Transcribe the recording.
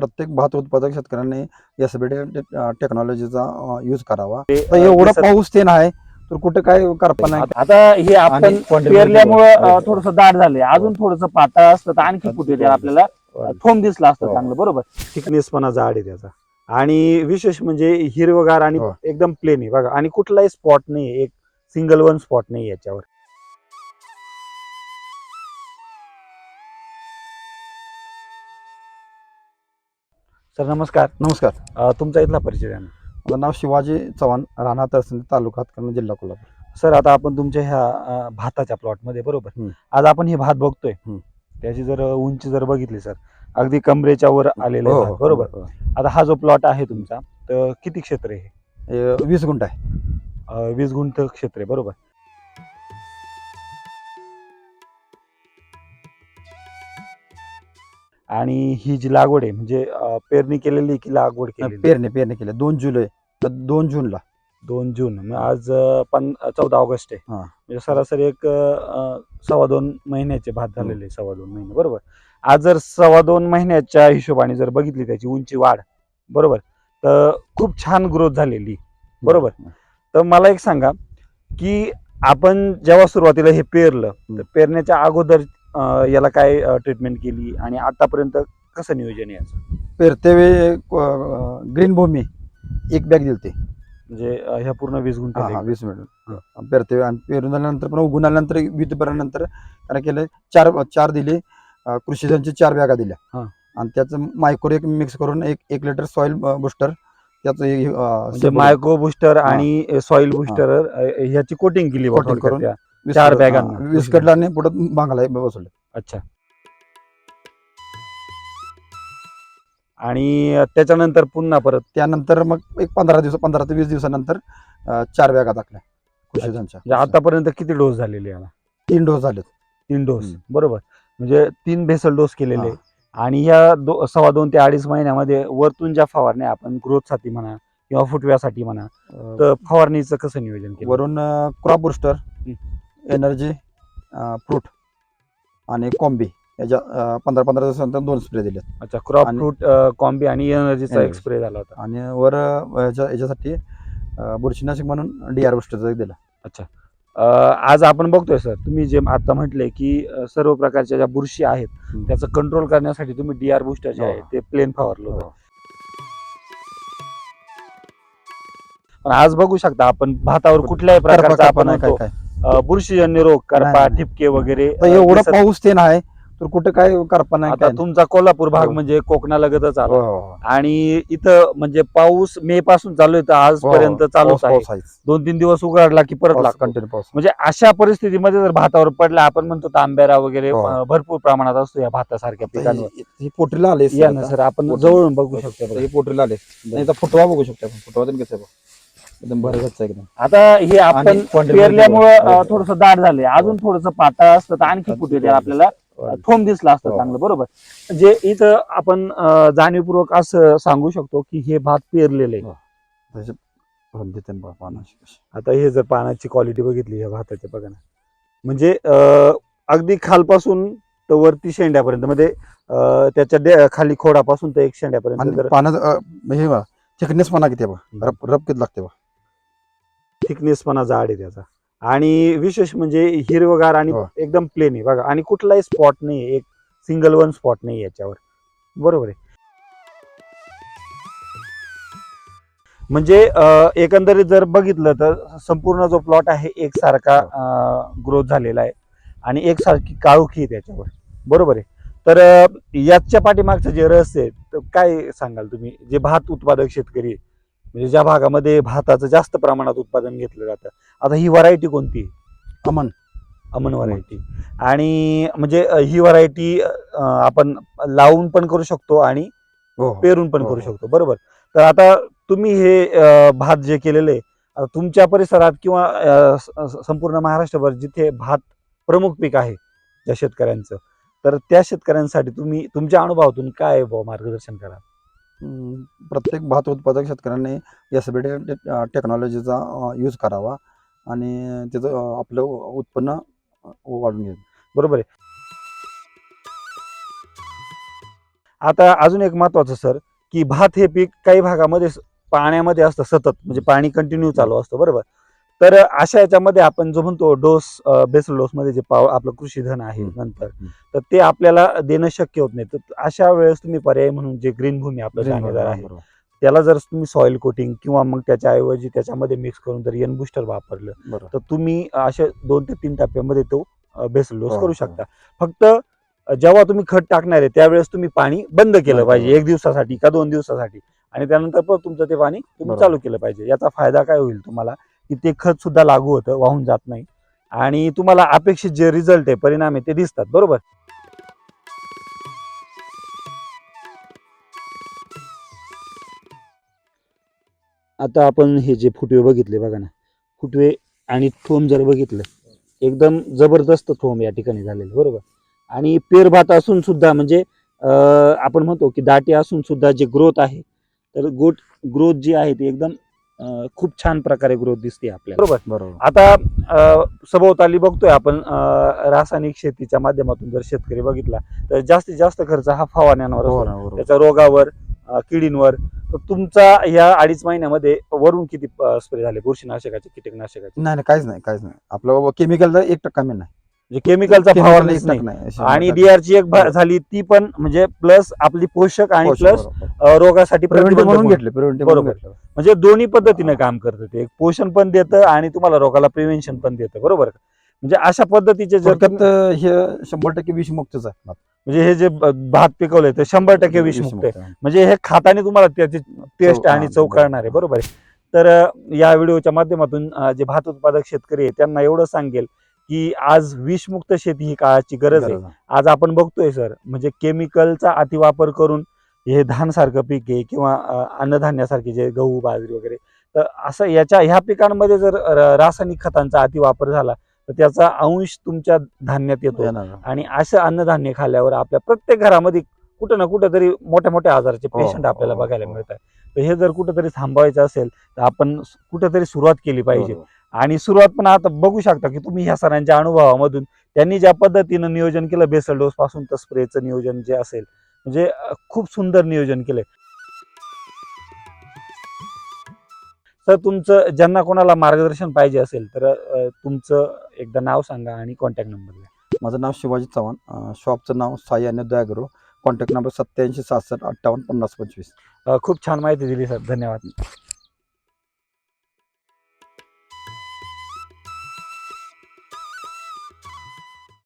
प्रत्येक भात उत्पादक शेतकऱ्यांनी एस बी टेक्नॉलॉजीचा यूज करावा. एवढं पाऊस ते नाही तर कुठे काय करपा नाही. आता हे आपण पेरल्यामुळे हो. थोडस दाट झाले अजून थोडस पातळ असतं तर आणखी ते आपल्याला थोंब दिसला असतं हो. चांगलं बरोबर? थिकनेसपणा जाड आहे त्याचा. आणि विशेष म्हणजे हिरवगार आणि हो. एकदम प्लेन आहे. बघा आणि कुठलाही स्पॉट नाही एक सिंगल वन स्पॉट नाही याच्यावर. सर नमस्कार नमस्कार अं, तुमचा इथला परिचय द्या ना. माझं नाव शिवाजी चव्हाण राणा तरसंदी तालुका हातकर्णी जिल्हा कोल्हापूर सर आता आपण तुमच्या ह्या अं, भाताच्या प्लॉटमध्ये बरोबर हम्म. आज आपण हे भात बघतोय हम्म. त्याची जर उंची जर बघितली सर अगदी कमरेच्या वर आलेलं आहे हो, भात, हो, बरोबर हो. आता हा जो प्लॉट आहे तुमचा तर किती क्षेत्र आहे हे? हे वीस गुंठ आहे अं, वीस गुंठ क्षेत्र आहे बरोबर आणि ही जी लागवड आहे म्हणजे अं, पेरणी केलेली की लागवड केलेली? पेरणी पेरणी केली. दोन जुलै तर दोन जूनला. दोन जून. मग आज अं, पन चौदा ऑगस्ट आहे. हा. म्हणजे सरासरी एक अं, सव्वा दोन महिन्याचे भात झालेले आहे, सव्वा दोन महिने. बरोबर? आज जर सव्वा दोन महिन्याच्या हिशोबाने जर बघितली त्याची उंची वाढ बरोबर? तर खूप छान ग्रोथ झालेली. बरोबर. तर मला एक सांगा की आपण जेव्हा सुरुवातीला हे पेरलं तर पेरण्याच्या अगोदर याला काय ट्रीटमेंट केली आणि आतापर्यंत कसं नियोजन आहे याचं? पेरते वेळी ग्रीन भूमी एक बॅग दिली ते म्हणजे ह्या पूर्ण वीस गुंठे हा वीस मिनिट पेरते आणि पेरून झाल्यानंतर पण उगून आल्यानंतर वीज पेरल्यानंतर काय केलं चार चार दिले अं, कृषी संची चार बॅगा दिल्या. आणि त्याचं मायक्रो एक मिक्स करून एक एक लिटर सॉइल बुस्टर त्याचं अं, म्हणजे मायक्रो बुस्टर आणि सॉइल बुस्टर ह्याची कोटिंग केली थोडक्यात करून. चार. हा, वीस कडला आणि पुढे बांगला बसवलं. अच्छा. आणि त्याच्यानंतर पुन्हा परत? त्यानंतर मग एक पंधरा दिवस पंधरा ते वीस दिवसानंतर अं, चार बॅगा टाकल्या म्हणजे आतापर्यंत किती डोस झालेले याला? तीन डोस झाले तीन डोस. हम्म. बरोबर. म्हणजे तीन भेसल डोस केलेले. आणि या दो सव्वा दोन ते अडीच महिन्यामध्ये वरतून ज्या फवारण्या आपण ग्रोथसाठी म्हणा किंवा फुटव्यासाठी म्हणा तर फवारणीचं कसं नियोजन केलं? वरून क्रॉप बुस्टर एनर्जी फ्रूट आणि कॉम्बी याच्या पंधरा पंधरा दिवसानंतर दोन स्प्रे दिले अच्छा क्रॉप आणि- फ्रूट कॉम्बी आणि एनर्जीचा एक Energy. स्प्रे झाला होता आणि वर अं, याच्या याच्यासाठी अं, बुरशीनाशक म्हणून डी आर बुस्टरचा एक दिला अं, आज आपण बघतोय सर तुम्ही जे आता म्हटले की अं, सर्व प्रकारच्या ज्या बुरशी आहेत हम्म. त्याचं कंट्रोल करण्यासाठी तुम्ही डी आर बुस्टर जे हो. आहे ते प्लेन फवारलं होतं हो. पण आज बघू शकता आपण भातावर कुठल्याही प्रकारचा करपा आपण काय म्हणतो, काय बुरशीजन्य रोग करपा नाही, नाही. ठिपके वगैरे तर अं, एवढं दिसत- पाऊस ते नाही तर कुठे काय करपा नाही आता काय नाही. तुमचा कोल्हापूर भाग हो. म्हणजे कोकणालगतच आला हो, हो. आणि इथं म्हणजे पाऊस मे पासून चालू आहे तर आजपर्यंत हो, चालूच पाऊस- आहे पाऊस आहेच. दोन तीन दिवस उघडला की परत पाऊस लागतो कंटिन्यू पाऊस म्हणजे अशा परिस्थितीमध्ये जर भातावर पडला आपण म्हणतो तांब्यारा वगैरे हो. अं, भरपूर प्रमाणात असतो या भातासारख्या पिकांवर ही- ही पोटरीला आले या ना सर आपण पोटरी- जवळून बघू शकतो हे पोटरीला आले नाही तर फुटवा बघू शकतो आपण फुटवा तर कसं आहे बघ. एकदम भरगच्च आहे एकदम. आता हे आपण आणि पेरल्यामुळे हो. थोडस दाट झाले अजून थोडस पातळ असतं तर आणखी ते आपल्याला. थोंब दिसला असतं हो. चांगलं बरोबर. म्हणजे इथं आपण अं, जाणीवपूर्वक असं सांगू शकतो की हे भात पेरलेले आहे. हो. त्याचे फळ देते ना बा- पानाची कशी. आता हे जर पानाची क्वालिटी बघितली या भाताच्या बघा ना. म्हणजे अं, अगदी खालपासून तर वरती शेंड्यापर्यंत म्हणजे अं, त्याच्याखाली खोडापासून तर एक शेंड्यापर्यंत आणि जर हे बा थिकनेस पाना किती बा रप किती लागते बा थिकनेसपणा जाड आहे त्याचा. आणि विशेष म्हणजे हिरवगार आणि हो. एकदम प्लेन आहे बघा. आणि कुठलाही स्पॉट नाही एक सिंगल वन स्पॉट नाही याच्यावर. बरोबर आहे. म्हणजे अं, एकंदरीत जर बघितलं तर संपूर्ण जो प्लॉट आहे एकसारखा ग्रोथ झालेला आहे. आणि एकसारखी काळोखी आहे त्याच्यावर. बरोबर आहे. तर अं, याच्या पाठीमागचं जे रहस्य आहे तर काय सांगाल तुम्ही? जे भात उत्पादक शेतकरी आहे, म्हणजे ज्या भागामध्ये भाताचं जास्त प्रमाणात उत्पादन घेतलं जातं. आता ही व्हरायटी कोणती? अमन. अमन व्हरायटी आणि म्हणजे ही व्हरायटी आपण लावून पण करू शकतो आणि हो पेरून पण हो, करू हो. शकतो. बरोबर. तर आता तुम्ही हे भात जे केलेले तुमच्या परिसरात किंवा संपूर्ण महाराष्ट्रभर जिथे भात प्रमुख पीक आहे त्या शेतकऱ्यांचं तर त्या शेतकऱ्यांसाठी तुम्ही तुमच्या अनुभवातून काय मार्गदर्शन करा प्रत्येक भात उत्पादक शेतकऱ्यांनी एस बी टेक्नॉलॉजीचा यूज करावा आणि त्याचं आपलं उत्पन्न वाढून घेईल. बरोबर आहे? आता अजून एक महत्त्वाचं सर की भात हे पीक काही भागामध्ये पाण्यामध्ये असतं सतत. म्हणजे पाणी कंटिन्यू चालू असतं. बरोबर? तर अशा याच्यामध्ये आपण जो म्हणतो डोस बेसल डोस मध्ये जे पाव आपलं कृषी धन आहे. नंतर. तर ते आपल्याला देणं शक्य होत नाही तर अशा वेळेस तुम्ही पर्याय म्हणून जे ग्रीन भूमी आपलं दाणेदार आहे. त्याला जर तुम्ही सॉइल कोटिंग किंवा मग त्याच्याऐवजी त्याच्यामध्ये मिक्स करून जर एन बुस्टर वापरलं. तर तुम्ही अशा दोन ते तीन टप्प्यामध्ये तो बेसल डोस हो, करू हो. शकता फक्त जेव्हा तुम्ही खत टाकणार आहे त्यावेळेस तुम्ही पाणी बंद केलं पाहिजे. एक दिवसासाठी का दोन दिवसासाठी आणि त्यानंतर परत तुमचं ते पाणी तुम्ही. चालू केलं पाहिजे याचा फायदा काय होईल तुम्हाला की ते खत सुद्धा लागू होतं वाहून जात नाही. आणि तुम्हाला अपेक्षित जे रिझल्ट आहे परिणाम आहे ते दिसतात बरोबर? आता आपण हे जे फुटवे बघितले बघा ना फुटवे आणि थोम जर बघितलं एकदम जबरदस्त थोम या ठिकाणी झालेले बरोबर? आणि पेरभात असून सुद्धा म्हणजे आपण म्हणतो की दाटी असून सुद्धा जे ग्रोथ आहे तर गोट ग्रोथ जी आहे ती एकदम खूप छान प्रकारे ग्रोथ दिसते आपल्याला. बरोबर. बरोबर. आता सभोवताली बघतोय आपण अं, रासायनिक शेतीच्या माध्यमातून जर शेतकरी बघितला तर जास्तीत जास्त खर्च हा फवारण्यांवर हो. त्याच्या रोगावर किडींवर. तर तुमचा या अडीच महिन्यामध्ये वरून किती स्प्रे झाले? बुरशीनाशकाचे कीटकनाशकाचे? नाही नाही काहीच नाही काहीच नाही. आपलं केमिकलचा एक टक्का मी नाही. म्हणजे केमिकलचा एक नाही आणि. डीआरची एक हो. झाली ती पण म्हणजे प्लस आपली पोषक आणि प्लस. रोगासाठी म्हणून. घेतले बरोबर. म्हणजे दोन्ही पद्धतीने काम करतं ते एक पोषण पण देतं आणि तुम्हाला रोगाला प्रिव्हेन्शन पण देतं बरोबर का? म्हणजे अशा पद्धतीचे जर हे शंभर टक्के विषमुक्तच आहे भात. म्हणजे हे जे भात पिकवलंय ते शंभर टक्के विषमुक्त आहे. म्हणजे हे खाताने तुम्हाला त्याची टेस्ट आणि चव. कळणार आहे बरोबर आहे तर या व्हिडिओच्या माध्यमातून जे भात उत्पादक शेतकरी आहे त्यांना एवढं सांगेल की आज विषमुक्त शेती ही काळाची गरज आहे. आज आपण बघतोय सर म्हणजे केमिकलचा अतिवापर करून हे धानसारखं पीक आहे किंवा अन्नधान्यासारखे जे गहू बाजरी वगैरे तर असं याच्या ह्या पिकांमध्ये जर रासायनिक खतांचा अतिवापर झाला तर त्याचा अंश तुमच्या धान्यात येतो. आणि असं अन्नधान्य खाल्ल्यावर आपल्या प्रत्येक घरामध्ये कुठं ना कुठं तरी मोठ्या मोठ्या आजाराचे हो, पेशंट आपल्याला हो, बघायला हो. मिळतात तर हे जर कुठंतरी थांबवायचं असेल तर आपण कुठंतरी सुरुवात केली पाहिजे. आणि सुरुवात पण आता बघू शकता की तुम्ही ह्या सरांच्या अनुभवामधून त्यांनी ज्या पद्धतीनं नियोजन केलं बेसल डोस पासून तर स्प्रेचं नियोजन जे असेल म्हणजे खूप सुंदर नियोजन केलंय. तर तुमचं ज्यांना कोणाला मार्गदर्शन पाहिजे असेल तर तुमचं एकदा नाव सांगा आणि कॉन्टॅक्ट नंबर द्या. माझं नाव शिवाजी चव्हाण शॉपचं नाव साई आणि दयागृह कॉन्टॅक्ट नंबर सत्याऐंशी सहासष्ट अठ्ठावन्न पन्नास पंचवीस. खूप छान माहिती दिली सर. धन्यवाद.